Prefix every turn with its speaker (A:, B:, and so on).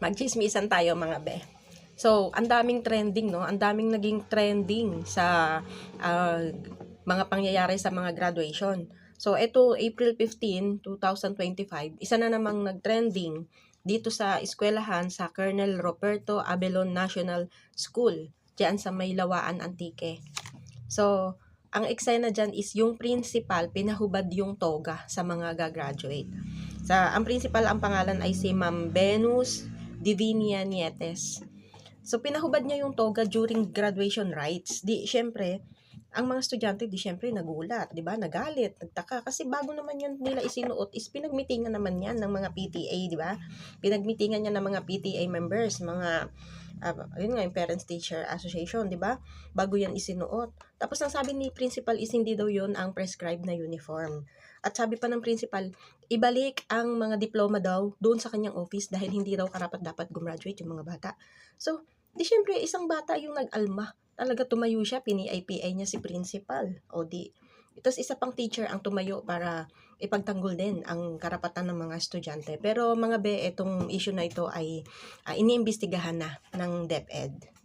A: magchismisan tayo mga be. So, ang daming trending, no? Ang daming naging trending sa ah, mga pangyayari sa mga graduation. So, ito, April 15, 2025, isa na namang nag-trending dito sa eskwelahan sa Colonel Roberto Abelon National School, dyan sa Maylawaan, Antique. So, ang eksena dyan is yung principal, pinahubad yung toga sa mga gagraduate. Sa, ang principal, ang pangalan ay si Ma'am Venus Divinia Nietes. So, pinahubad niya yung toga during graduation rites. Di, syempre, ang mga estudyante, di syempre, nagulat, di ba? Nagalit, nagtaka. Kasi bago naman yan nila isinuot, is pinagmitingan naman yan ng mga PTA, di ba? Pinagmitingan niya ng mga PTA members, mga, uh, yun nga, yung Parents Teacher Association, di ba? Bago yan isinuot. Tapos, ang sabi ni principal is hindi daw yun ang prescribed na uniform. At sabi pa ng principal, ibalik ang mga diploma daw doon sa kanyang office dahil hindi daw karapat dapat gumraduate yung mga bata. So, di syempre, isang bata yung nag-alma. Talaga tumayo siya, pini-IPA niya si principal. O di, tapos isa pang teacher ang tumayo para ipagtanggol din ang karapatan ng mga estudyante. Pero mga be, itong issue na ito ay uh, iniimbestigahan na ng DepEd.